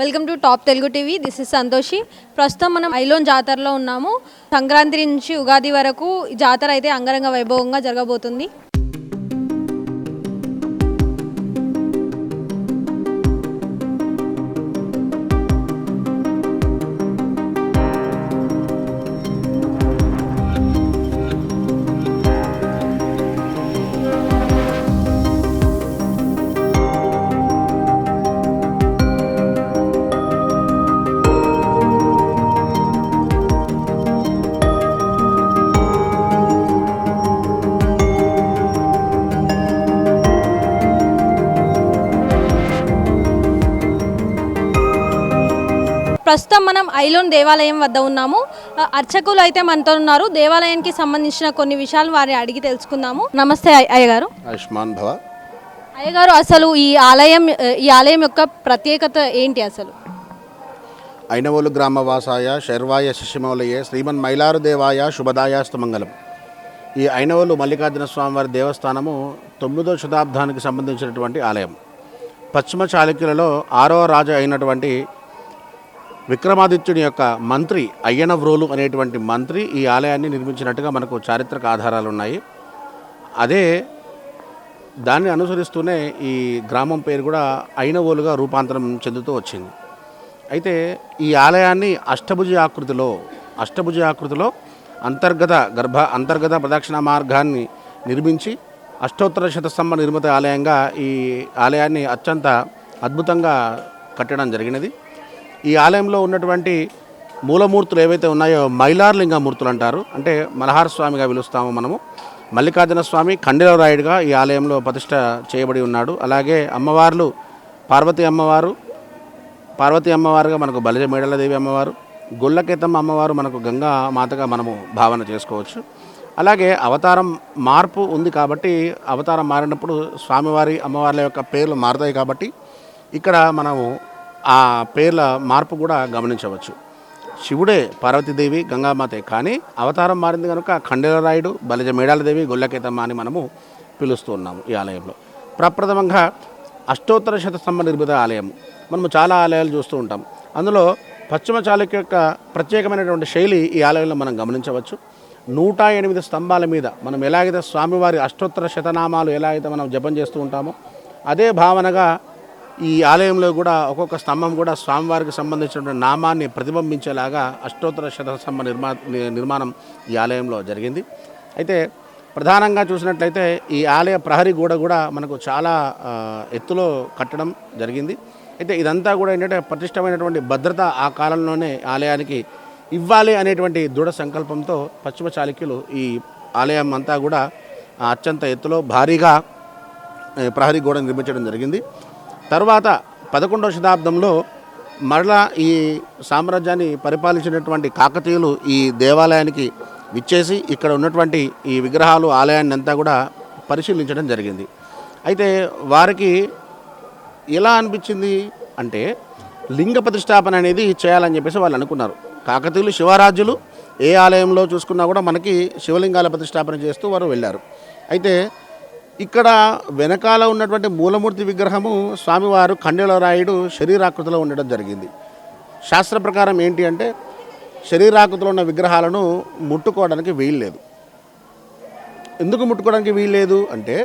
Welcome to top Telugu TV. This is Santoshi. ప్రస్తుతం మనం alone జాతరలో ఉన్నాము. సంక్రాంతి నుంచి ఉగాది వరకు ఈ జాతర అయితే అంగరంగ వైభవంగా జరగబోతుంది. మనం ఐలోన్ దేవాలయం వద్ద ఉన్నాము. అర్చకులు అయితే మనతో ఉన్నారు. దేవాలయానికి సంబంధించిన కొన్ని విషయాలు వారిని అడిగి తెలుసుకుందాము. నమస్తే అయ్య- అయ్యగారు. ఆయుష్మాన్ భవ. అయ్యగారు అసలు ఈ ఆలయం ఈ ఆలయం యొక్క ప్రత్యేకత ఏంటి అసలు? ఐనవోలు గ్రామవాసాయ శర్వాయ శిశిమౌలయే శ్రీమన్ మైలారుదేవాయ శుభదాయాస్తు మంగళం ఈ ఐనవోలు మల్లికార్జున స్వామివారి దేవస్థానము తొమ్మిదో శతాబ్దానికి సంబంధించినటువంటి ఆలయం. పశ్చిమ చాళుక్యులలో ఆరవ రాజు అయినటువంటి విక్రమాదిత్యుని యొక్క మంత్రి అయ్యనవ్రోలు అనేటువంటి మంత్రి ఈ ఆలయాన్ని నిర్మించినట్టుగా మనకు చారిత్రక ఆధారాలు ఉన్నాయి. అదే దాన్ని అనుసరిస్తూనే ఈ గ్రామం పేరు కూడా అయినవోలుగా రూపాంతరం చెందుతూ వచ్చింది. అయితే ఈ ఆలయాన్ని అష్టభుజ ఆకృతిలో అష్టభుజ ఆకృతిలో అంతర్గత గర్భ అంతర్గత ప్రదక్షిణ మార్గాన్ని నిర్మించి అష్టోత్తర శతస్తంభ నిర్మిత ఆలయంగా ఈ ఆలయాన్ని అత్యంత అద్భుతంగా కట్టడం జరిగినది. ఈ ఆలయంలో ఉన్నటువంటి మూలమూర్తులు ఏవైతే ఉన్నాయో మైలార్లింగ మూర్తులు అంటారు. అంటే మలహార స్వామిగా పిలుస్తాము మనము. మల్లికార్జున స్వామి ఖండిలరాయుడుగా ఈ ఆలయంలో ప్రతిష్ట చేయబడి ఉన్నాడు. అలాగే అమ్మవార్లు పార్వతీ అమ్మవారు పార్వతీ అమ్మవారుగా మనకు బలిజ మేడలదేవి అమ్మవారు గొల్లకేతమ్మ అమ్మవారు మనకు గంగా మాతగా మనము భావన చేసుకోవచ్చు. అలాగే అవతారం మార్పు ఉంది కాబట్టి అవతారం మారినప్పుడు స్వామివారి అమ్మవార్ల యొక్క పేర్లు మారుతాయి కాబట్టి ఇక్కడ మనము ఆ పేర్ల మార్పు కూడా గమనించవచ్చు. శివుడే పార్వతీదేవి గంగామాతే. కానీ అవతారం మారింది కనుక ఖండేలరాయుడు బలిజ మేడాలదేవి గొల్లకేతమ్మ అని మనము పిలుస్తూ ఉన్నాము ఈ ఆలయంలో. ప్రప్రథమంగా అష్టోత్తర శతస్తంభ నిర్మిత ఆలయం. మనము చాలా ఆలయాలు చూస్తూ ఉంటాం. అందులో పశ్చిమ చాళుక్య యొక్క ప్రత్యేకమైనటువంటి శైలి ఈ ఆలయంలో మనం గమనించవచ్చు. నూట ఎనిమిది స్తంభాల మీద మనం ఎలాగైతే స్వామివారి అష్టోత్తర శతనామాలు ఎలా అయితే మనం జపం చేస్తూ ఉంటామో అదే భావనగా ఈ ఆలయంలో కూడా ఒక్కొక్క స్తంభం కూడా స్వామివారికి సంబంధించినటువంటి నామాన్ని ప్రతిబింబించేలాగా అష్టోత్తర శతస్తంభ నిర్మా నిర్మాణం ఈ ఆలయంలో జరిగింది. అయితే ప్రధానంగా చూసినట్లయితే ఈ ఆలయ ప్రహరీ గోడ కూడా మనకు చాలా ఎత్తులో కట్టడం జరిగింది. అయితే ఇదంతా కూడా ఏంటంటే పటిష్టమైనటువంటి భద్రత ఆ కాలంలోనే ఆలయానికి ఇవ్వాలి అనేటువంటి దృఢ సంకల్పంతో పశ్చిమ చాళుక్యులు ఈ ఆలయం అంతా కూడా అత్యంత ఎత్తులో భారీగా ప్రహరీ గోడ నిర్మించడం జరిగింది. తర్వాత పదకొండవ శతాబ్దంలో మరలా ఈ సామ్రాజ్యాన్ని పరిపాలించినటువంటి కాకతీయులు ఈ దేవాలయానికి విచ్చేసి ఇక్కడ ఉన్నటువంటి ఈ విగ్రహాలు ఆలయాన్ని అంతా కూడా పరిశీలించడం జరిగింది. అయితే వారికి ఎలా అనిపించింది అంటే లింగ ప్రతిష్టాపన అనేది చేయాలని చెప్పేసి వాళ్ళు అనుకున్నారు. కాకతీయులు శివరాజులు ఏ ఆలయంలో చూసుకున్నా కూడా మనకి శివలింగాల ప్రతిష్టాపన చేస్తూ వారు వెళ్ళారు. అయితే ఇక్కడ వెనకాల ఉన్నటువంటి మూలమూర్తి విగ్రహము స్వామివారు ఖండేలరాయుడు శరీరాకృతిలో ఉండడం జరిగింది. శాస్త్ర ప్రకారం ఏంటి అంటే శరీరాకృతిలో ఉన్న విగ్రహాలను ముట్టుకోవడానికి వీల్లేదు ఎందుకు ముట్టుకోవడానికి వీల్లేదు అంటే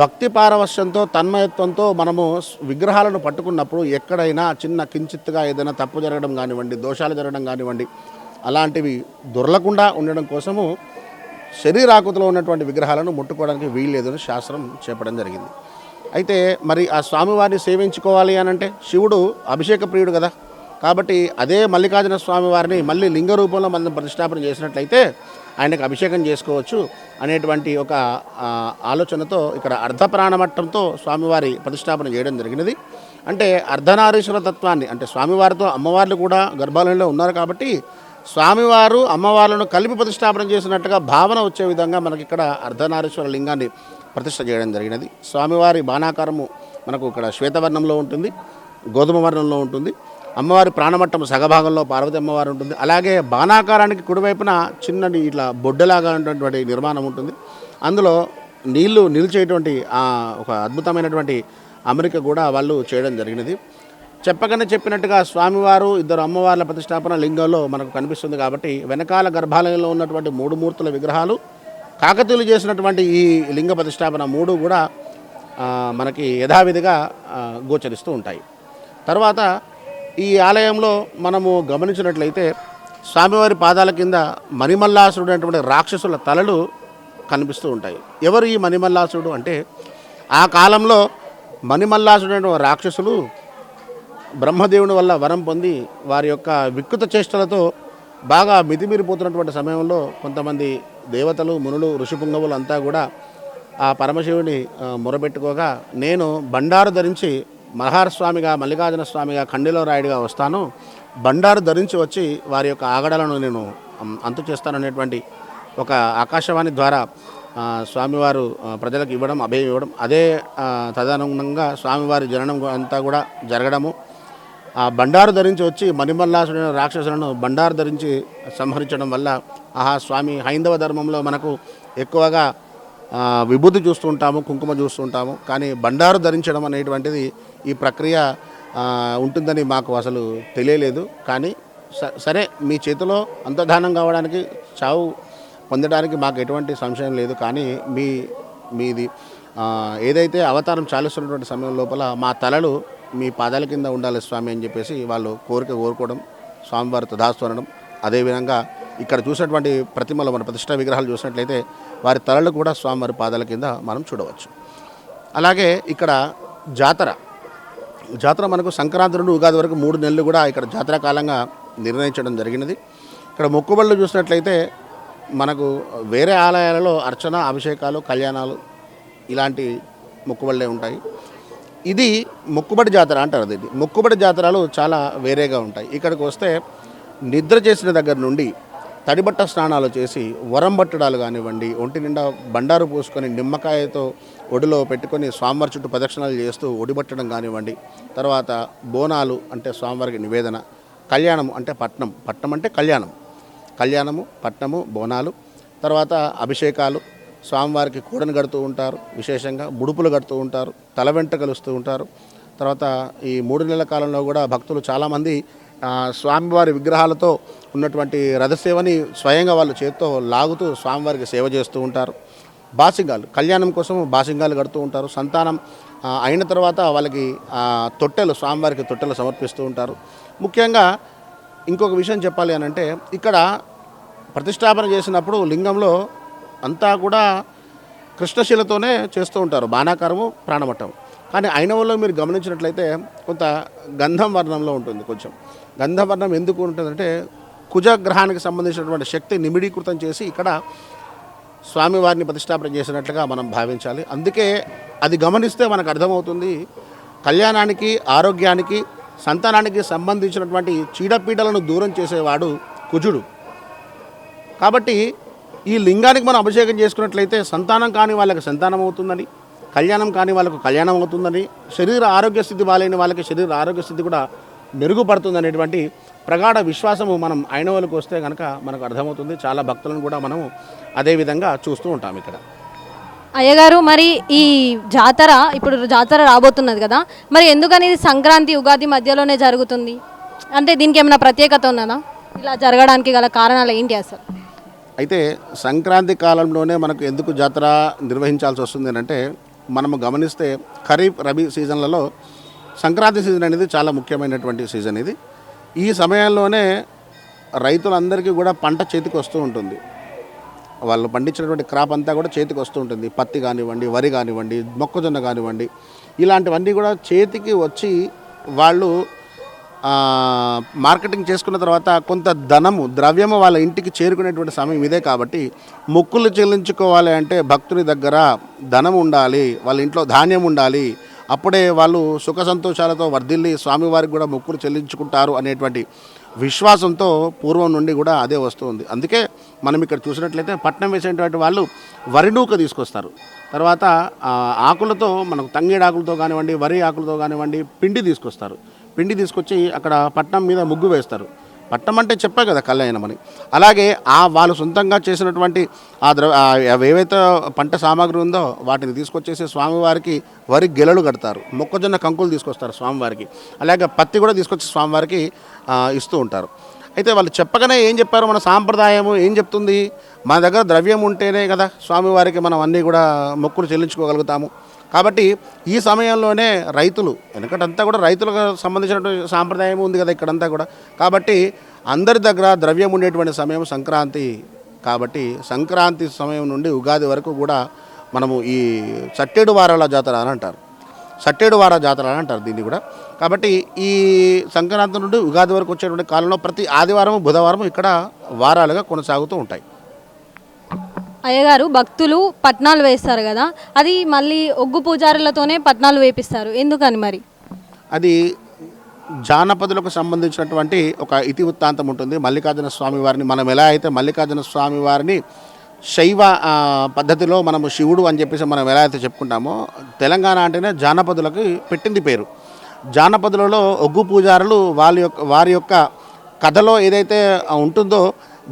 భక్తి పారవశ్యంతో తన్మయత్వంతో మనము విగ్రహాలను పట్టుకున్నప్పుడు ఎక్కడైనా చిన్న కించిత్తుగా ఏదైనా తప్పు జరగడం కానివ్వండి దోషాలు జరగడం కానివ్వండి అలాంటివి దొరలకుండా ఉండడం కోసము శరీరాకృతిలో ఉన్నటువంటి విగ్రహాలను ముట్టుకోవడానికి వీల్లేదు అని శాస్త్రం చెప్పడం జరిగింది. అయితే మరి ఆ స్వామివారిని సేవించుకోవాలి అని అంటే శివుడు అభిషేక ప్రియుడు కదా. కాబట్టి అదే మల్లికార్జున స్వామి వారిని మళ్ళీ లింగ రూపంలో మనం ప్రతిష్టాపన చేసినట్లయితే ఆయనకు అభిషేకం చేసుకోవచ్చు అనేటువంటి ఒక ఆలోచనతో ఇక్కడ అర్ధప్రాణమట్టంతో స్వామివారి ప్రతిష్టాపన చేయడం జరిగినది. అంటే అర్ధనారీశ్వర తత్వాన్ని అంటే స్వామివారితో అమ్మవార్లు కూడా గర్భాలయంలో ఉన్నారు కాబట్టి స్వామివారు అమ్మవార్లను కలిపి ప్రతిష్టాపన చేసినట్టుగా భావన వచ్చే విధంగా మనకి ఇక్కడ అర్ధనారీశ్వర లింగాన్ని ప్రతిష్ట చేయడం జరిగినది. స్వామివారి బాణాకారము మనకు ఇక్కడ శ్వేతవర్ణంలో ఉంటుంది గోధుమ వర్ణంలో ఉంటుంది. అమ్మవారి ప్రాణమట్టం సగభాగంలో పార్వతి అమ్మవారు ఉంటుంది. అలాగే బాణాకారానికి కుడివైపున చిన్నటి ఇట్లా బొడ్డలాగా ఉన్నటువంటి నిర్మాణం ఉంటుంది. అందులో నీళ్ళు నిలిచేటువంటి ఒక అద్భుతమైనటువంటి అమెరికా కూడా వాళ్ళు చేయడం జరిగినది. చెప్పగానే చెప్పినట్టుగా స్వామివారు ఇద్దరు అమ్మవార్ల ప్రతిష్టాపన లింగంలో మనకు కనిపిస్తుంది కాబట్టి వెనకాల గర్భాలయంలో ఉన్నటువంటి మూడు మూర్తుల విగ్రహాలు కాకతీయులు చేసినటువంటి ఈ లింగ ప్రతిష్టాపన మూడు కూడా మనకి యథావిధిగా గోచరిస్తూ ఉంటాయి. తర్వాత ఈ ఆలయంలో మనము గమనించినట్లయితే స్వామివారి పాదాల కింద మణిమల్లాసుడు అనేటువంటి రాక్షసుల తలలు కనిపిస్తూ ఉంటాయి. ఎవరు ఈ మణిమల్లాసుడు అంటే ఆ కాలంలో మణిమల్లాసుడు అనేటువంటి రాక్షసులు బ్రహ్మదేవుని వల్ల వరం పొంది వారి యొక్క వికృత చేష్టలతో బాగా మితిమీరిపోతున్నటువంటి సమయంలో కొంతమంది దేవతలు మునులు ఋషిపుంగవులు అంతా కూడా ఆ పరమశివుని మొరబెట్టుకోగా నేను బండారు ధరించి మహారస్వామిగా మల్లికార్జున స్వామిగా ఖండిలో రాయుడిగా వస్తాను. బండారు ధరించి వచ్చి వారి యొక్క ఆగడలను నేను అంతు చేస్తాననేటువంటి ఒక ఆకాశవాణి ద్వారా స్వామివారు ప్రజలకు ఇవ్వడం అభయం ఇవ్వడం అదే తదనుగుణంగా స్వామివారి జననం అంతా కూడా జరగడము ఆ బండారు ధరించి వచ్చి మణిమల్లాసుడైన రాక్షసులను బండారు ధరించి సంహరించడం వల్ల ఆహా స్వామి హైందవ ధర్మంలో మనకు ఎక్కువగా విభూతి చూస్తూ ఉంటాము కుంకుమ చూస్తూ ఉంటాము. కానీ బండారు ధరించడం అనేటువంటిది ఈ ప్రక్రియ ఉంటుందని మాకు అసలు తెలియలేదు. కానీ స- సరే మీ చేతిలో అంతర్ధానం కావడానికి చావు పొందడానికి మాకు ఎటువంటి సంశయం లేదు. కానీ మీ మీది ఏదైతే అవతారం చాలిస్తున్నటువంటి సమయం లోపల మా తలలు మీ పాదాల కింద ఉండాలి స్వామి అని చెప్పేసి వాళ్ళు కోరిక కోరుకోవడం స్వామివారి తదాస్తు అనడం అదేవిధంగా ఇక్కడ చూసినటువంటి ప్రతిమలు మన ప్రతిష్టా విగ్రహాలు చూసినట్లయితే వారి తలలు కూడా స్వామివారి పాదాల కింద మనం చూడవచ్చు. అలాగే ఇక్కడ జాతర. జాతర మనకు సంక్రాంతి నుండి ఉగాది వరకు మూడు నెలలు కూడా ఇక్కడ జాతర కాలంగా నిర్ణయించడం జరిగినది. ఇక్కడ మొక్కుబళ్ళు చూసినట్లయితే మనకు వేరే ఆలయాలలో అర్చన అభిషేకాలు కళ్యాణాలు ఇలాంటి మొక్కుబళ్ళే ఉంటాయి. ఇది మొక్కుబడి జాతర అంటారు దీన్ని మొక్కుబడి జాతరలు చాలా వేరేగా ఉంటాయి. ఇక్కడికి వస్తే నిద్ర చేసిన దగ్గర నుండి తడిబట్ట స్నానాలు చేసి వరం పట్టడాలు కానివ్వండి ఒంటి నిండా బండారు పూసుకొని నిమ్మకాయతో ఒడిలో పెట్టుకొని స్వామివారి చుట్టూ ప్రదక్షిణాలు చేస్తూ ఒడిబట్టడం కానివ్వండి తర్వాత బోనాలు అంటే స్వామివారికి నివేదన కళ్యాణం అంటే పట్నం పట్నం అంటే కళ్యాణం. కళ్యాణము పట్నము బోనాలు తర్వాత అభిషేకాలు స్వామివారికి కూడని కడుతూ ఉంటారు. విశేషంగా ముడుపులు కడుతూ ఉంటారు. తల వెంట కలుస్తూ ఉంటారు. తర్వాత ఈ మూడు నెలల కాలంలో కూడా భక్తులు చాలామంది స్వామివారి విగ్రహాలతో ఉన్నటువంటి రథసేవని స్వయంగా వాళ్ళు చేత్తో లాగుతూ స్వామివారికి సేవ చేస్తూ ఉంటారు. బాసింగాలు కళ్యాణం కోసం బాసింగాలు కడుతూ ఉంటారు. సంతానం అయిన తర్వాత వాళ్ళకి తొట్టెలు స్వామివారికి తొట్టెలు సమర్పిస్తూ ఉంటారు. ముఖ్యంగా ఇంకొక విషయం చెప్పాలి అని అంటే ఇక్కడ ప్రతిష్టాపన చేసినప్పుడు లింగంలో అంతా కూడా కృష్ణశిలతోనే చేస్తూ ఉంటారు. బాణాకారము ప్రాణమట్టం. కానీ అయినవల్లో మీరు గమనించినట్లయితే కొంత గంధం వర్ణంలో ఉంటుంది కొంచెం. గంధవర్ణం ఎందుకు ఉంటుందంటే కుజగ్రహానికి సంబంధించినటువంటి శక్తి నిమిడీకృతం చేసి ఇక్కడ స్వామివారిని ప్రతిష్టాపన చేసినట్లుగా మనం భావించాలి. అందుకే అది గమనిస్తే మనకు అర్థమవుతుంది కళ్యాణానికి ఆరోగ్యానికి సంతానానికి సంబంధించినటువంటి చీడపీడలను దూరం చేసేవాడు కుజుడు. కాబట్టి ఈ లింగానికి మనం అభిషేకం చేసుకున్నట్లయితే సంతానం కాని వాళ్ళకి సంతానం అవుతుందని కళ్యాణం కాని వాళ్ళకు కళ్యాణం అవుతుందని శరీర ఆరోగ్య స్థితి బాలేని వాళ్ళకి శరీర ఆరోగ్య స్థితి కూడా మెరుగుపడుతుంది అనేటువంటి ప్రగాఢ విశ్వాసము మనం ఐనవలకు వస్తే కనుక మనకు అర్థమవుతుంది. చాలా భక్తులను కూడా మనము అదే విధంగా చూస్తూ ఉంటాం ఇక్కడ. అయ్యగారు మరి ఈ జాతర ఇప్పుడు జాతర రాబోతున్నది కదా మరి ఎందుకని ఇది సంక్రాంతి ఉగాది మధ్యలోనే జరుగుతుంది? అంటే దీనికి ఏమైనా ప్రత్యేకత ఉన్నదా? ఇలా జరగడానికి గల కారణాలు ఏంటి అసలు? అయితే సంక్రాంతి కాలంలోనే మనకు ఎందుకు జాతర నిర్వహించాల్సి వస్తుంది అంటే మనము గమనిస్తే ఖరీఫ్ రబీ సీజన్లలో సంక్రాంతి సీజన్ అనేది చాలా ముఖ్యమైనటువంటి సీజన్ ఇది. ఈ సమయంలోనే రైతులందరికీ కూడా పంట చేతికి వస్తూ ఉంటుంది. వాళ్ళు పండించినటువంటి క్రాప్ అంతా కూడా చేతికి వస్తూ ఉంటుంది. పత్తి కానివ్వండి వరి కానివ్వండి మొక్కజొన్న కానివ్వండి ఇలాంటివన్నీ కూడా చేతికి వచ్చి వాళ్ళు మార్కెటింగ్ చేసుకున్న తర్వాత కొంత ధనము ద్రవ్యము వాళ్ళ ఇంటికి చేరుకునేటువంటి సమయం ఇదే కాబట్టి మొక్కులు చెల్లించుకోవాలి అంటే భక్తుని దగ్గర ధనం ఉండాలి వాళ్ళ ఇంట్లో ధాన్యం ఉండాలి. అప్పుడే వాళ్ళు సుఖ సంతోషాలతో వర్ధిల్లి స్వామివారికి కూడా మొక్కులు చెల్లించుకుంటారు అనేటువంటి విశ్వాసంతో పూర్వం నుండి కూడా అదే వస్తుంది. అందుకే మనం ఇక్కడ చూసినట్లయితే పట్నం వేసేటువంటి వాళ్ళు వరి నూక తీసుకొస్తారు. తర్వాత ఆకులతో మనకు తంగేడు ఆకులతో కానివ్వండి వరి ఆకులతో కానివ్వండి పిండి తీసుకొస్తారు. పిండి తీసుకొచ్చి అక్కడ పట్నం మీద ముగ్గు వేస్తారు. పట్టం అంటే చెప్పా కదా కళ్యాణమని అలాగే ఆ వాళ్ళు సొంతంగా చేసినటువంటి ఆ ద్రవ ఏవైతే పంట సామాగ్రి ఉందో వాటిని తీసుకొచ్చేసి స్వామివారికి వరి గెలలు కడతారు. మొక్కజొన్న కంకులు తీసుకొస్తారు స్వామివారికి. అలాగే పత్తి కూడా తీసుకొచ్చి స్వామివారికి ఇస్తూ ఉంటారు. అయితే వాళ్ళు చెప్పగానే ఏం చెప్పారు? మన సాంప్రదాయము ఏం చెప్తుంది? మన దగ్గర ద్రవ్యం ఉంటేనే కదా స్వామివారికి మనం అన్నీ కూడా మొక్కులు చెల్లించుకోగలుగుతాము. కాబట్టి ఈ సమయంలోనే రైతులు వెనుకటంతా కూడా రైతులకు సంబంధించినటువంటి సాంప్రదాయం ఉంది కదా ఇక్కడంతా కూడా. కాబట్టి అందరి దగ్గర ద్రవ్యం ఉండేటువంటి సమయం సంక్రాంతి కాబట్టి సంక్రాంతి సమయం నుండి ఉగాది వరకు కూడా మనము ఈ సట్టేడు వారాల జాతర అని అంటారు. సట్టేడు వార జాతర అని అంటారు దీన్ని కూడా. కాబట్టి ఈ సంక్రాంతి నుండి ఉగాది వరకు వచ్చేటువంటి కాలంలో ప్రతి ఆదివారం బుధవారం ఇక్కడ వారాలుగా కొనసాగుతూ ఉంటాయి. అయ్యగారు భక్తులు పట్నాలు వేస్తారు కదా అది మళ్ళీ ఒగ్గు పూజారులతోనే పట్నాలు వేపిస్తారు. ఎందుకని మరి? అది జానపదులకు సంబంధించినటువంటి ఒక ఇతి వృత్తాంతం ఉంటుంది. మల్లికార్జున స్వామి వారిని మనం ఎలా అయితే మల్లికార్జున స్వామి వారిని శైవ పద్ధతిలో మనము శివుడు అని చెప్పేసి మనం ఎలా అయితే చెప్పుకుంటామో తెలంగాణ అంటేనే జానపదులకు పెట్టింది పేరు. జానపదులలో ఒగ్గు పూజారులు వాళ్ళ యొక్క వారి యొక్క కథలో ఏదైతే ఉంటుందో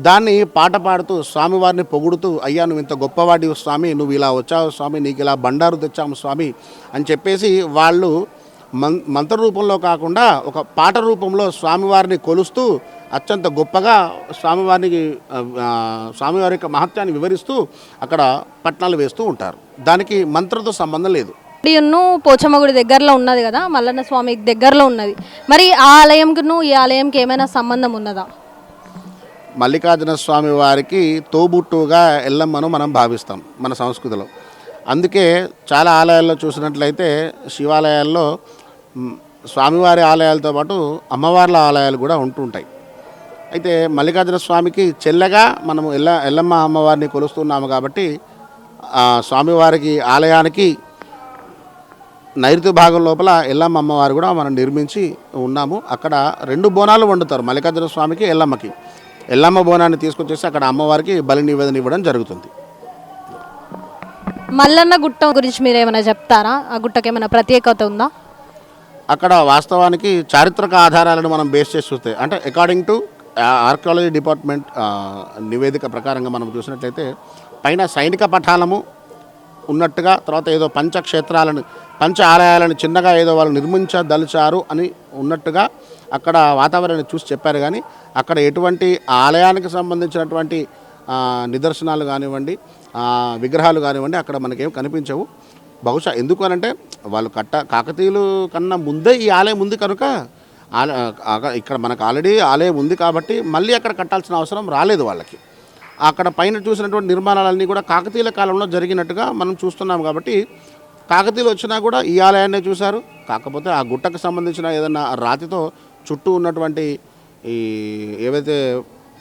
దాన్ని పాట పాడుతూ స్వామివారిని పొగుడుతూ అయ్యా నువ్వు ఇంత గొప్పవాడి స్వామి నువ్వు ఇలా వచ్చావు స్వామి నీకు ఇలా బండారు తెచ్చాము స్వామి అని చెప్పేసి వాళ్ళు మం మంత్ర రూపంలో కాకుండా ఒక పాట రూపంలో స్వామివారిని కొలుస్తూ అత్యంత గొప్పగా స్వామివారికి స్వామివారి యొక్క మహత్యాన్ని వివరిస్తూ అక్కడ పట్నాలు వేస్తూ ఉంటారు. దానికి మంత్రంతో సంబంధం లేదు. ఇడియున్ను పోచమ్మగుడి దగ్గరలో ఉన్నది కదా మల్లన్న స్వామి దగ్గరలో ఉన్నది. మరి ఆ ఆలయంకును ఈ ఆలయంకి ఏమైనా సంబంధం ఉన్నదా? మల్లికార్జున స్వామి వారికి తోబుట్టుగా ఎల్లమ్మను మనం భావిస్తాం మన సంస్కృతిలో. అందుకే చాలా ఆలయాల్లో చూసినట్లయితే శివాలయాల్లో స్వామివారి ఆలయాలతో పాటు అమ్మవార్ల ఆలయాలు కూడా ఉంటుంటాయి. అయితే మల్లికార్జున స్వామికి చెల్లెగా మనము ఎల్ల ఎల్లమ్మ అమ్మవారిని కొలుస్తున్నాము కాబట్టి స్వామివారికి ఆలయానికి నైరుతి భాగం లోపల ఎల్లమ్మ అమ్మవారు కూడా మనం నిర్మించి ఉన్నాము. అక్కడ రెండు బోనాలు వండుతారు మల్లికార్జున స్వామికి ఎల్లమ్మకి. ఎల్లమ్మ బోనాన్ని తీసుకొచ్చేసి అక్కడ అమ్మవారికి బలి నివేదన ఇవ్వడం జరుగుతుంది. మల్లన్న గుట్ట గురించి మీరు ఏమైనా చెప్తారా? ఆ గుట్టకి ఏమైనా ప్రత్యేకత ఉందా? అక్కడ వాస్తవానికి చారిత్రక ఆధారాలను మనం బేస్ చేసి చూస్తే అంటే అకార్డింగ్ టు ఆర్కియాలజీ డిపార్ట్మెంట్ నివేదిక ప్రకారంగా మనం చూసినట్లయితే పైన సైనిక పఠాలము ఉన్నట్టుగా తర్వాత ఏదో పంచక్షేత్రాలను పంచ ఆలయాలను చిన్నగా ఏదో వాళ్ళు నిర్మించదలిచారు అని ఉన్నట్టుగా అక్కడ వాతావరణాన్ని చూసి చెప్పారు కానీ అక్కడ ఎటువంటి ఆలయానికి సంబంధించినటువంటి నిదర్శనాలు కానివ్వండి విగ్రహాలు కానివ్వండి అక్కడ మనకేం కనిపించవు. బహుశా ఎందుకు అనంటే వాళ్ళు కట్ట కాకతీయులు కన్నా ముందే ఈ ఆలయం ఉంది కనుక ఇక్కడ మనకు ఆల్రెడీ ఆలయం ఉంది కాబట్టి మళ్ళీ అక్కడ కట్టాల్సిన అవసరం రాలేదు వాళ్ళకి. అక్కడ పైన చూసినటువంటి నిర్మాణాలన్నీ కూడా కాకతీయుల కాలంలో జరిగినట్టుగా మనం చూస్తున్నాం కాబట్టి కాకతీయులు వచ్చినా కూడా ఈ ఆలయాన్నే చూశారు. కాకపోతే ఆ గుట్టకు సంబంధించిన ఏదైనా రాతితో చుట్టూ ఉన్నటువంటి ఈ ఏవైతే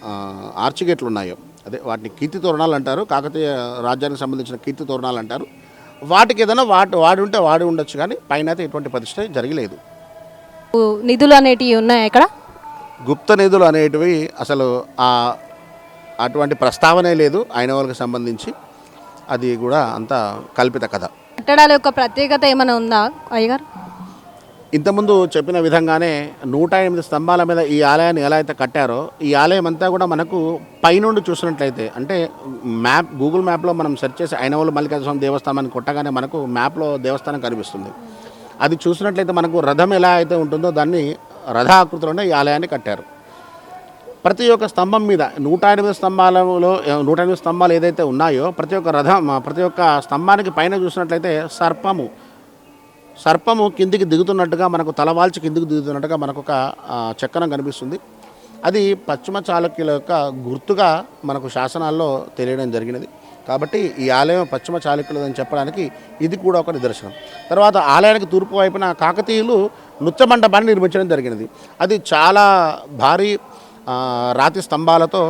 ఆ, ఆర్చి గేట్లు ఉన్నాయో అదే వాటిని కీర్తి తోరణాలు అంటారు కాకతీయ రాజ్యానికి సంబంధించిన కీర్తి తోరణాలు అంటారు వాటికి ఏదైనా వాటి వాడి ఉంటే వాడి ఉండొచ్చు కానీ పైన అయితే ఎటువంటి ప్రతిష్ట జరగలేదు. నిధులు అనేటివి ఉన్నాయి ఇక్కడ? గుప్త నిధులు అనేటివి అసలు ఆ అటువంటి ప్రస్తావనే లేదు అయిన వాళ్ళకి సంబంధించి. అది కూడా అంత కల్పిత కథ. కట్టడాల యొక్క ప్రత్యేకత ఏమైనా ఉందా అయ్యగారు? ఇంతకుముందు చెప్పిన విధంగానే నూట ఎనిమిది స్తంభాల మీద ఈ ఆలయాన్ని ఎలా అయితే కట్టారో ఈ ఆలయం అంతా కూడా మనకు పైనుండి చూసినట్లయితే అంటే మ్యాప్ గూగుల్ మ్యాప్లో మనం సెర్చ్ చేసి అయినవోలు మల్లికార్జున స్వామి దేవస్థానాన్ని కొట్టగానే మనకు మ్యాప్లో దేవస్థానం కనిపిస్తుంది. అది చూసినట్లయితే మనకు రథం ఎలా అయితే ఉంటుందో దాన్ని రథ ఆకృతిలోనే ఈ ఆలయాన్ని కట్టారు. ప్రతి ఒక్క స్తంభం మీద నూట ఎనిమిది స్తంభాలలో నూట ఎనిమిది స్తంభాలు ఏదైతే ఉన్నాయో ప్రతి ఒక్క రథం ప్రతి ఒక్క స్తంభానికి పైన చూసినట్లయితే సర్పము సర్పము కిందికి దిగుతున్నట్టుగా మనకు తలవాల్చి కిందికి దిగుతున్నట్టుగా మనకు ఒక చక్రం కనిపిస్తుంది. అది పశ్చిమ చాళుక్యుల యొక్క గుర్తుగా మనకు శాసనాల్లో తెలియడం జరిగినది. కాబట్టి ఈ ఆలయం పశ్చిమ చాళుక్యులదని చెప్పడానికి ఇది కూడా ఒక నిదర్శనం. తర్వాత ఆలయానికి తూర్పు వైపున కాకతీయులు నృత్య మండపాన్ని నిర్మించడం జరిగినది. అది చాలా భారీ రాతి స్తంభాలతో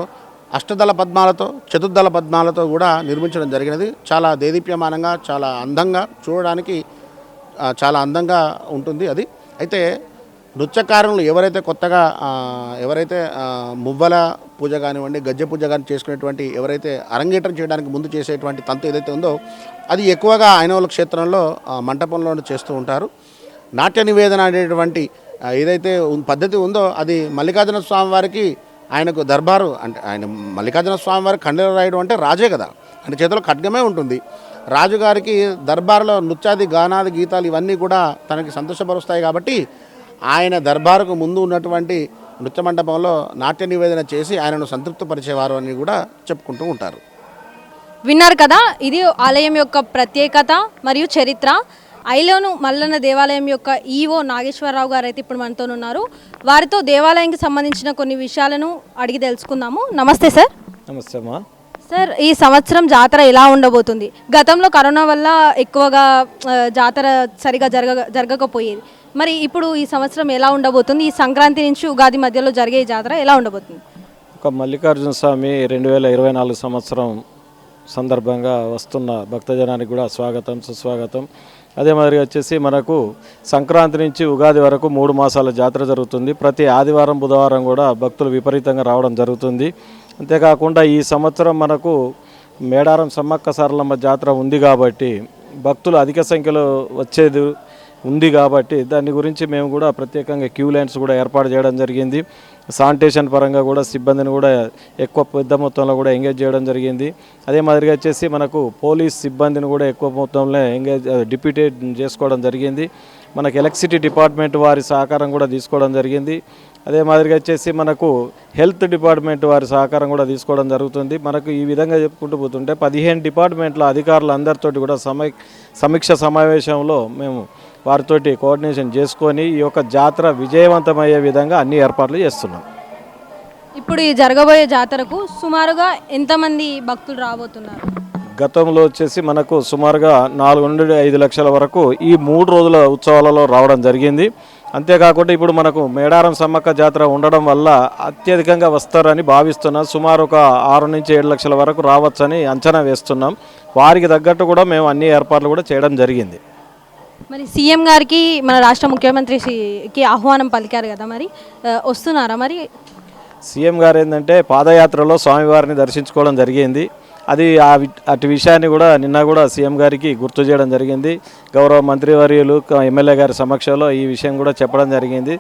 అష్టదళ పద్మాలతో చతుర్దళ పద్మాలతో కూడా నిర్మించడం జరిగినది. చాలా దేదీప్యమానంగా చాలా అందంగా చూడడానికి చాలా అందంగా ఉంటుంది అది. అయితే నృత్యకారులు ఎవరైతే కొత్తగా ఎవరైతే మువ్వల పూజ కానివ్వండి గజ్జె పూజ కానీ చేసుకునేటువంటి ఎవరైతే అరంగేటం చేయడానికి ముందు చేసేటువంటి తంతు ఏదైతే ఉందో అది ఎక్కువగా ఐనవల క్షేత్రంలో మంటపంలో చేస్తూ ఉంటారు. నాట్య నివేదన అనేటువంటి ఏదైతే పద్ధతి ఉందో అది మల్లికార్జున స్వామి వారికి ఆయనకు దర్బారు. అంటే ఆయన మల్లికార్జున స్వామి వారికి ఖండలు రాయడం అంటే రాజే కదా. అంటే చేతిలో ఖడ్గమే ఉంటుంది. రాజుగారికి దర్బారులో నృత్యాది గానాది గీతాలు ఇవన్నీ కూడా తనకి సంతోషపరుస్తాయి కాబట్టి ఆయన దర్బారుకు ముందు ఉన్నటువంటి నృత్య మండపంలో నాట్య నివేదన చేసి ఆయనను సంతృప్తిపరిచేవారు అని కూడా చెప్పుకుంటూ ఉంటారు. విన్నారు కదా ఇది ఆలయం యొక్క ప్రత్యేకత మరియు చరిత్ర. ఐలోను మల్లన్న దేవాలయం యొక్క ఈవో నాగేశ్వరరావు గారు అయితే ఇప్పుడు మనతో ఉన్నారు. వారితో దేవాలయానికి సంబంధించిన కొన్ని విషయాలను అడిగి తెలుసుకుందాము. నమస్తే సార్. నమస్తే అమ్మా. సార్ ఈ సంవత్సరం జాతర ఎలా ఉండబోతుంది? గతంలో కరోనా వల్ల ఎక్కువగా జాతర సరిగా జరగ జరగకపోయేది. మరి ఇప్పుడు ఈ సంవత్సరం ఎలా ఉండబోతుంది? ఈ సంక్రాంతి నుంచి ఉగాది మధ్యలో జరిగే ఈ జాతర ఎలా ఉండబోతుంది? ఒక మల్లికార్జున స్వామి రెండు వేల ఇరవై నాలుగు సంవత్సరం సందర్భంగా వస్తున్న భక్తజనానికి కూడా స్వాగతం సుస్వాగతం. అదే మాదిరిగా వచ్చేసి మనకు సంక్రాంతి నుంచి ఉగాది వరకు మూడు మాసాల జాతర జరుగుతుంది. ప్రతి ఆదివారం బుధవారం కూడా భక్తులు విపరీతంగా రావడం జరుగుతుంది. అంతేకాకుండా ఈ సంవత్సరం మనకు మేడారం సమ్మక్క సారలమ్మ జాతర ఉంది కాబట్టి భక్తులు అధిక సంఖ్యలో వచ్చేది ఉంది కాబట్టి దాని గురించి మేము కూడా ప్రత్యేకంగా క్యూ లైన్స్ కూడా ఏర్పాటు చేయడం జరిగింది. శానిటేషన్ పరంగా కూడా సిబ్బందిని కూడా ఎక్కువ పెద్ద మొత్తంలో కూడా ఎంగేజ్ చేయడం జరిగింది. అదే మాదిరిగా వచ్చేసి మనకు పోలీస్ సిబ్బందిని కూడా ఎక్కువ మొత్తంలో ఎంగేజ్ డిప్యూటేట్ చేసుకోవడం జరిగింది. మనకు ఎలక్ట్రిసిటీ డిపార్ట్మెంట్ వారి సహకారం కూడా తీసుకోవడం జరిగింది. అదే మాదిరిగా వచ్చేసి మనకు హెల్త్ డిపార్ట్మెంట్ వారి సహకారం కూడా తీసుకోవడం జరుగుతుంది. మనకు ఈ విధంగా చెప్పుకుంటూ పోతుంటే పదిహేను డిపార్ట్మెంట్ల అధికారులు అందరితోటి కూడా సమీ సమీక్ష సమావేశంలో మేము వారితోటి కోఆర్డినేషన్ చేసుకొని ఈ యొక్క జాతర విజయవంతమయ్యే విధంగా అన్ని ఏర్పాట్లు చేస్తున్నాం. ఇప్పుడు ఈ జరగబోయే జాతరకు సుమారుగా ఎంతమంది భక్తులు రాబోతున్నారు? గతంలో వచ్చేసి మనకు సుమారుగా నాలుగు నుండి ఐదు లక్షల వరకు ఈ మూడు రోజుల ఉత్సవాలలో రావడం జరిగింది. అంతేకాకుండా ఇప్పుడు మనకు మేడారం సమ్మక్క జాతర ఉండడం వల్ల అత్యధికంగా వస్తారని భావిస్తున్నాం. సుమారు ఒక ఆరు నుంచి ఏడు లక్షల వరకు రావచ్చని అంచనా వేస్తున్నాం. వారికి తగ్గట్టు కూడా మేము అన్ని ఏర్పాట్లు కూడా చేయడం జరిగింది. మరి సీఎం గారికి మన రాష్ట్ర ముఖ్యమంత్రికి ఆహ్వానం పలికారు కదా మరి. వస్తున్నారా మరి? సీఎం గారు ఏంటంటే పాదయాత్రలో స్వామివారిని దర్శించుకోవడం జరిగింది. అది అటు విషయాన్ని కూడా నిన్న కూడా సీఎం గారికి గుర్తు చేయడం జరిగింది. గౌరవ మంత్రివర్యులు ఎమ్మెల్యే గారి సమక్షంలో ఈ విషయం కూడా చెప్పడం జరిగింది.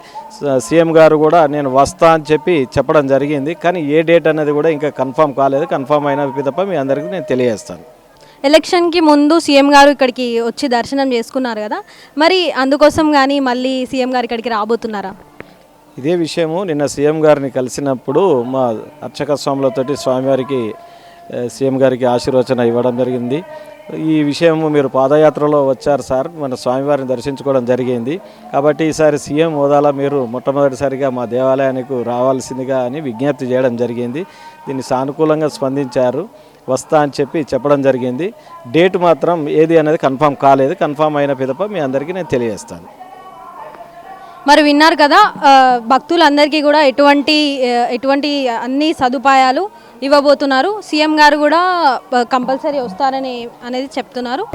సీఎం గారు కూడా నేను వస్తా అని చెప్పి చెప్పడం జరిగింది. కానీ ఏ డేట్ అనేది కూడా ఇంకా కన్ఫర్మ్ కాలేదు. కన్ఫర్మ్ అయిన తప్ప మీ అందరికీ నేను తెలియజేస్తాను. ఎలక్షన్కి ముందు సీఎం గారు ఇక్కడికి వచ్చి దర్శనం చేసుకున్నారు కదా. మరి అందుకోసం కానీ మళ్ళీ సీఎం గారు ఇక్కడికి రాబోతున్నారా? ఇదే విషయము నిన్న సీఎం గారిని కలిసినప్పుడు మా అర్చక స్వాములతోటి స్వామివారికి సీఎం గారికి ఆశీర్వచన ఇవ్వడం జరిగింది. ఈ విషయము మీరు పాదయాత్రలో వచ్చారు సార్. మన స్వామివారిని దర్శించుకోవడం జరిగింది. కాబట్టి ఈసారి సీఎం హోదాల మీరు మొట్టమొదటిసారిగా మా దేవాలయానికి రావాల్సిందిగా అని విజ్ఞప్తి చేయడం జరిగింది. దీన్ని సానుకూలంగా స్పందించారు. వస్తా అని చెప్పి చెప్పడం జరిగింది. డేట్ మాత్రం ఏది అనేది కన్ఫామ్ కాలేదు. కన్ఫామ్ అయిన పిదప మీ అందరికీ నేను తెలియజేస్తాను. మరి విన్నారు కదా భక్తులందరికీ కూడా ఎటువంటి ఎటువంటి అన్ని సదుపాయాలు ఇవ్వబోతున్నారు. సీఎం గారు కూడా కంపల్సరీ వస్తారని అనేది చెప్తున్నారు.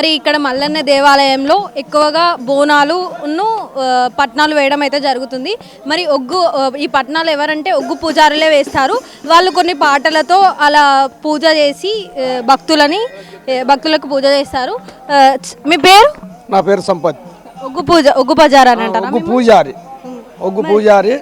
మరి ఇక్కడ మల్లన్న దేవాలయంలో ఎక్కువగా బోనాలు ఆ, పట్నాలు వేయడం అయితే జరుగుతుంది. మరి ఒగ్గు ఈ పట్నాలు ఎవరంటే ఒగ్గు పూజారులే వేస్తారు. వాళ్ళు కొన్ని పాటలతో అలా పూజ చేసి భక్తులని భక్తులకు పూజ చేస్తారు. మీ పేరు? నా పేరు సంపత్. ఒగ్గు పూజ ఒగ్గు పూజారి అని అంటారా? ఒగ్గు పూజారి. ఒగ్గు పూజారి.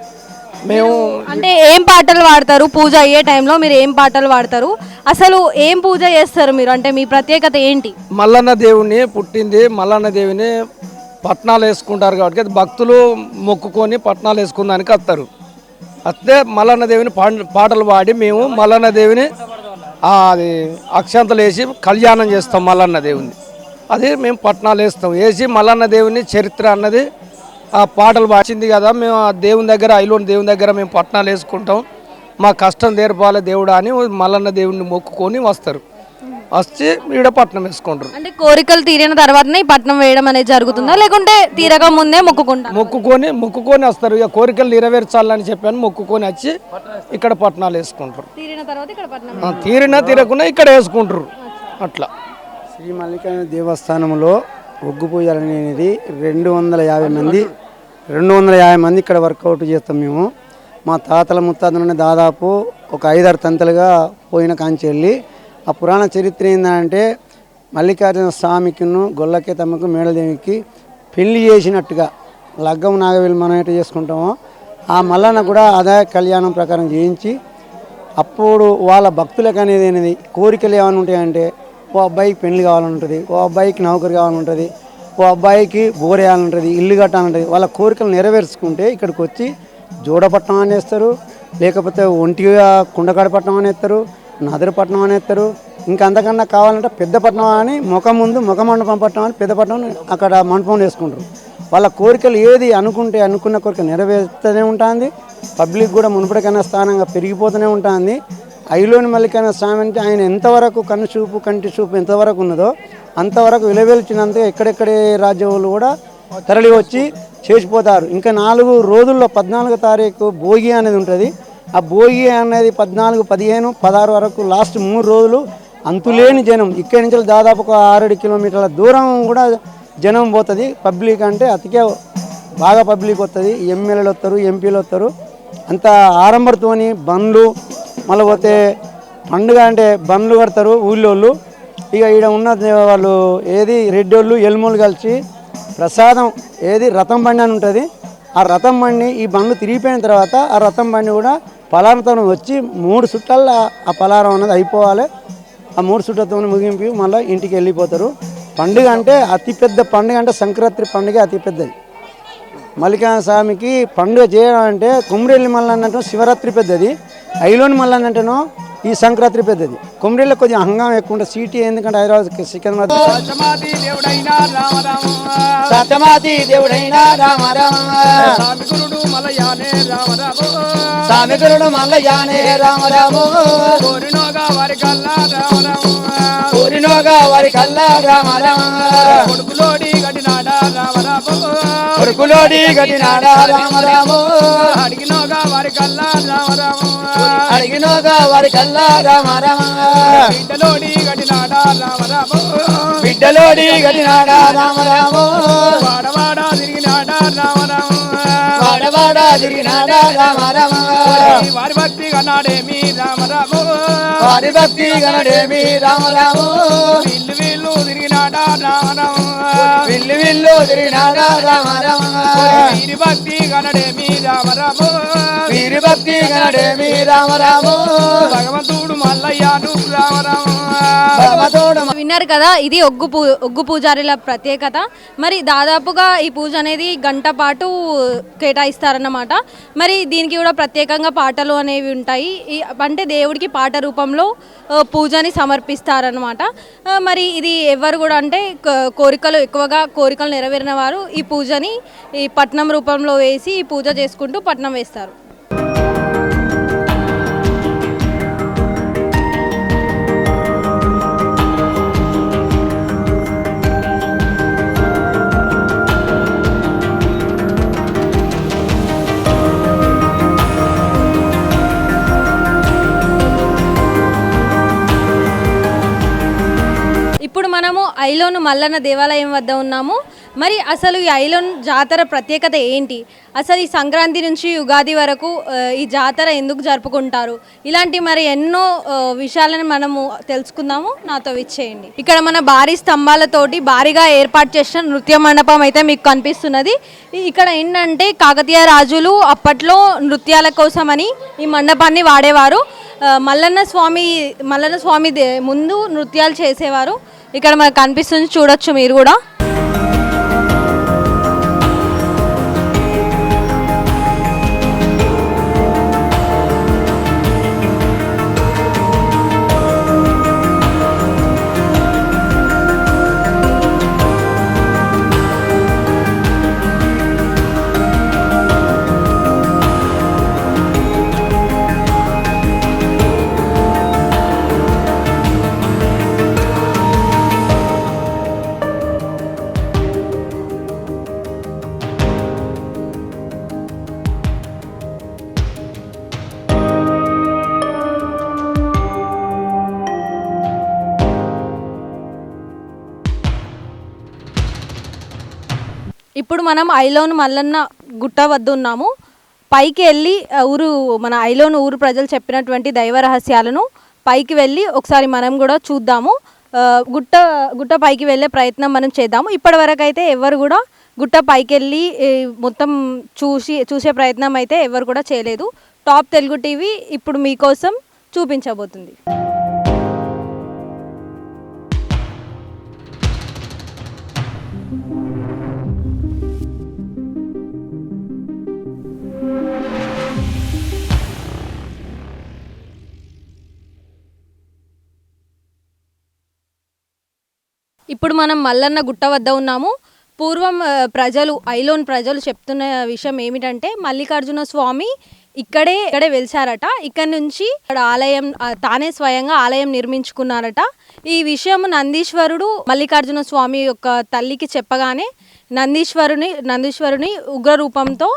మేము అంటే ఏం పాటలు పాడతారు పూజ అయ్యే టైంలో మీరు ఏం పాటలు పాడతారు అసలు ఏం పూజ చేస్తారు మీరు? అంటే మీ ప్రత్యేకత ఏంటి? మల్లన్న దేవుని పుట్టింది మల్లన్న దేవుని పట్నాలు వేసుకుంటారు కాబట్టి అది భక్తులు మొక్కుకొని పట్నాలు వేసుకుందానికి వస్తారు. వస్తే మల్లన్న దేవుని పాట- పాటలు పాడి మేము మల్లన్న దేవుని అది అక్షంతలు వేసి కళ్యాణం చేస్తాం మల్లన్న దేవుని అది మేము పట్నాలు వేస్తాం. వేసి మల్లన్న దేవుని చరిత్ర అన్నది ఆ పాటలు పాచింది కదా మేము ఆ దేవుని దగ్గర ఐలోని దేవుని దగ్గర మేము పట్నాలు వేసుకుంటాం. మా కష్టం తీరపాలి దేవుడా అని మల్లన్న దేవుని మొక్కుకొని వస్తారు. వచ్చి ఈడ పట్నం వేసుకుంటారు. అంటే కోరికలు తీరిన తర్వాతనే ఈ పట్నం వేయడం అనేది జరుగుతుందా? లేకుంటే తీరక ముందే మొక్కుకుంటా మొక్కుకొని మొక్కుకొని వస్తారు. ఇక కోరికలు నెరవేర్చాలని చెప్పాను మొక్కుకొని వచ్చి ఇక్కడ పట్నాలు వేసుకుంటారు. తీరిన తర్వాత ఇక్కడ పట్నం ఆ, తీరినా తీరకుండా ఇక్కడ వేసుకుంటారు. అట్లా. శ్రీ మల్లికార్జున దేవస్థానంలో ఒగ్గు పూజలు అనేది రెండు వందల యాభై మంది రెండు వందల యాభై మంది ఇక్కడ వర్కౌట్ చేస్తాం మేము. మా తాతల ముత్తాతల దాదాపు ఒక ఐదారు తంతలుగా పోయిన కాంచి వెళ్ళి ఆ పురాణ చరిత్ర ఏంటంటే మల్లికార్జున స్వామికిను గొల్లకే తమ్మకు మేడదేవికి పెళ్ళి చేసినట్టుగా లగ్గం నాగవేలు మనం ఎట్లా చేసుకుంటామో ఆ మల్లన్న కూడా అదే కళ్యాణం ప్రకారం చేయించి అప్పుడు వాళ్ళ భక్తులకు అనేది అనేది కోరికలు ఏమైనా ఉంటాయంటే ఓ అబ్బాయికి పెళ్ళి కావాలంటుంది ఉంటుంది ఓ అబ్బాయికి నౌకరు కావాలంటుంది ఉంటుంది ఓ అబ్బాయికి బోరేయాలంటుంది ఉంటుంది ఇల్లు కట్టాలంటుంది వాళ్ళ కోరికలు నెరవేర్చుకుంటే ఇక్కడికి వచ్చి జోడపట్నం అనేస్తారు లేకపోతే ఒంటిగా కుండకాడపట్నం అనేస్తారు నదరపట్నం అనేస్తారు ఇంకా అంతకన్నా కావాలంటే పెద్దపట్నం అని ముఖం ముందు ముఖ మండపం పట్టణం అని పెద్దపట్నం అక్కడ మండపం వేసుకుంటారు. వాళ్ళ కోరికలు ఏది అనుకుంటే అనుకున్న కోరిక నెరవేరుతూనే ఉంటుంది పబ్లిక్ కూడా మునుపటికన్నా స్థానంగా పెరిగిపోతూనే ఉంటుంది ఐలోని మల్లికైన స్వామి అంటే ఆయన ఎంతవరకు కన్ను చూపు కంటి చూపు ఎంతవరకు ఉన్నదో అంతవరకు విలువెల్చినంతగా ఎక్కడెక్కడే రాజ్యవులు కూడా తరలి వచ్చి చేసిపోతారు. ఇంకా నాలుగు రోజుల్లో పద్నాలుగో తారీఖు భోగి అనేది ఉంటుంది. ఆ భోగి అనేది పద్నాలుగు పదిహేను పదహారు వరకు లాస్ట్ మూడు రోజులు అంతులేని జనం. ఇక్కడి నుంచి దాదాపు ఒక ఆరేడు కిలోమీటర్ల దూరం కూడా జనం పోతుంది. పబ్లిక్ అంటే అతికే బాగా పబ్లిక్ వస్తుంది ఎమ్మెల్యేలు వస్తారు ఎంపీలు వస్తారు అంత ఆరంభతోని బండ్లు మళ్ళీ పోతే పండుగ అంటే బండ్లు కడతారు ఊళ్ళోళ్ళు. ఇక ఈడ ఉన్న వాళ్ళు ఏది రెడ్డోళ్ళు ఎల్మోళ్ళు కలిసి ప్రసాదం ఏది రథం బండి అని ఉంటుంది. ఆ రథం బండి ఈ బండ్లు తిరిగిపోయిన తర్వాత ఆ రథం బండి కూడా పలారంతో వచ్చి మూడు చుట్టాల ఆ పలారం అనేది అయిపోవాలి. ఆ మూడు చుట్టతో ముగింపు మళ్ళీ ఇంటికి వెళ్ళిపోతారు. పండుగ అంటే అతిపెద్ద పండుగ అంటే సంక్రాంతి పండుగ అతిపెద్దది. మల్లికార్జున స్వామికి పండుగ చేయడం అంటే కుమ్రెల్లి మల్ల అన్నట్టు శివరాత్రి పెద్దది. ఐలోని మల్లన్న అంటేనో? ఈ సంక్రాంతి పెద్దది. కుమ్రెల్లి కొద్దిగా హంగామం ఎక్కువ ఉంటుంది సిటీ ఎందుకంటే హైదరాబాద్ సికింద్రాబాద్ సత్యమాతి దేవుడైన రామ రామ మలయానే రామ రామ కోరినోగా వారి కల్లా వారి కల్లా రామ రామ కొడుకులోడి గడినాడా కొడుకులోడి గడినాడా రామ రామ అడిగినోగా వారి కల్లా రామరామ. అడిగినోగా వారి కల్లా రామ రామ. బిడ్డలోడి గడినాడా రామరామ బిడ్డలోడి గడినాడా రామ రామ. వాడవాడ తిరిగినాడా రామరామ వాడవాడ తిరిగినాడా రామ రామ. వారి భక్తి కన్నాడేమి వారి భక్తి గణడేమి రామ రామ. వీళ్ళు వీళ్ళు తిరిగినాడా? రామరామ విల్లు విల్లు తిరిగినాడా? రామ రామ. వీరి భక్తి కనడేమి రామరామ వీరి భక్తి గణడేమి రామ రామ. భగవంతుడు మల్లయ్యాను రామరామ విన్నారు కదా ఇది ఒగ్గు పూ ఒగ్గు పూజారుల ప్రత్యేకత. మరి దాదాపుగా ఈ పూజ అనేది గంట పాటు కేటాయిస్తారన్నమాట. మరి దీనికి కూడా ప్రత్యేకంగా పాటలు అనేవి ఉంటాయి. అంటే దేవుడికి పాట రూపంలో పూజని సమర్పిస్తారనమాట మరి ఇది ఎవరు కూడా అంటే కోరికలు ఎక్కువగా కోరికలు నెరవేరిన వారు ఈ పూజని ఈ పట్నం రూపంలో వేసి ఈ పూజ చేసుకుంటూ పట్నం వేస్తారు. మనము ఐలోను మల్లన్న దేవాలయం వద్ద ఉన్నాము. మరి అసలు ఈ ఐలోన్ జాతర ప్రత్యేకత ఏంటి? అసలు ఈ సంక్రాంతి నుంచి ఉగాది వరకు ఈ జాతర ఎందుకు జరుపుకుంటారు? ఇలాంటి మరి ఎన్నో విషయాలను మనము తెలుసుకుందాము. నాతో ఇచ్చేయండి ఇక్కడ మన భారీ స్తంభాలతోటి భారీగా ఏర్పాటు చేసిన నృత్య మండపం అయితే మీకు కనిపిస్తున్నది. ఇక్కడ ఏంటంటే కాకతీయ రాజులు అప్పట్లో నృత్యాల కోసమని ఈ మండపాన్ని వాడేవారు. మల్లన్న స్వామి మల్లన్న స్వామి దే- ముందు నృత్యాలు చేసేవారు. ఇక్కడ మనకు కనిపిస్తుంది చూడొచ్చు మీరు కూడా. మనం ఐలోన్ మల్లన్న గుట్ట వద్ద ఉన్నాము. పైకి వెళ్ళి ఊరు మన ఐలోన్ ఊరు ప్రజలు చెప్పినటువంటి దైవ రహస్యాలను పైకి వెళ్ళి ఒకసారి మనం కూడా చూద్దాము. గుట్ట గుట్ట పైకి వెళ్ళే ప్రయత్నం మనం చేద్దాము. ఇప్పటివరకు అయితే ఎవరు కూడా గుట్ట పైకి వెళ్ళి మొత్తం చూసి చూసే ప్రయత్నం అయితే ఎవరు కూడా చేయలేదు. టాప్ తెలుగు టీవీ ఇప్పుడు మీకోసం చూపించబోతుంది. ఇప్పుడు మనం మల్లన్న గుట్ట వద్ద ఉన్నాము. పూర్వం ప్రజలు ఐలోన్ ప్రజలు చెప్తున్న విషయం ఏమిటంటే మల్లికార్జున స్వామి ఇక్కడే ఇక్కడే వెలిచారట ఇక్కడ నుంచి ఇక్కడ ఆలయం తానే స్వయంగా ఆలయం నిర్మించుకున్నారట. ఈ విషయం నందీశ్వరుడు మల్లికార్జున స్వామి యొక్క తల్లికి చెప్పగానే నందీశ్వరుని నందీశ్వరుని ఉగ్ర రూపంతో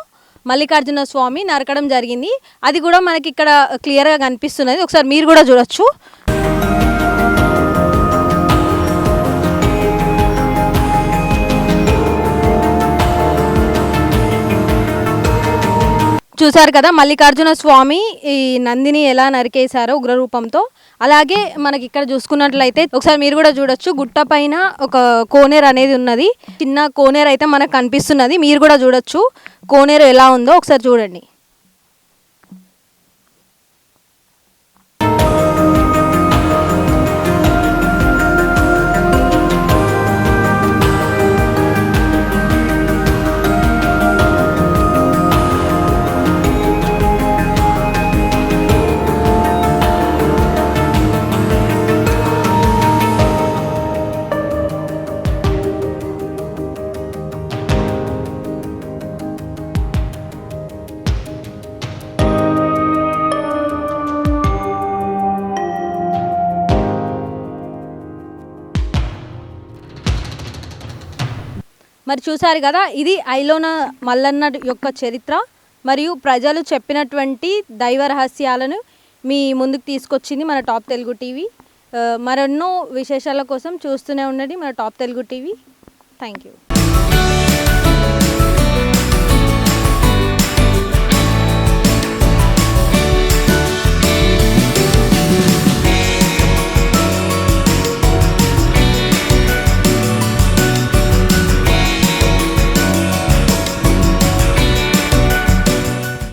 మల్లికార్జున స్వామి నరకడం జరిగింది. అది కూడా మనకి ఇక్కడ క్లియర్గా కనిపిస్తున్నది. ఒకసారి మీరు కూడా చూడొచ్చు. చూశారు కదా మల్లికార్జున స్వామి ఈ నందిని ఎలా నరికేశారో ఉగ్రరూపంతో. అలాగే మనకి ఇక్కడ చూసుకున్నట్లయితే ఒకసారి మీరు కూడా చూడొచ్చు గుట్ట పైన ఒక కోనేరు అనేది ఉన్నది. చిన్న కోనేరు అయితే మనకు కనిపిస్తున్నది మీరు కూడా చూడొచ్చు. కోనేరు ఎలా ఉందో ఒకసారి చూడండి. మరి చూశారు కదా ఇది ఐలోన మల్లన్న యొక్క చరిత్ర మరియు ప్రజలు చెప్పినటువంటి దైవ రహస్యాలను మీ ముందుకు తీసుకొచ్చింది మన టాప్ తెలుగు టీవీ. మరెన్నో విశేషాల కోసం చూస్తూనే ఉండండి మన top Telugu TV. Thank you.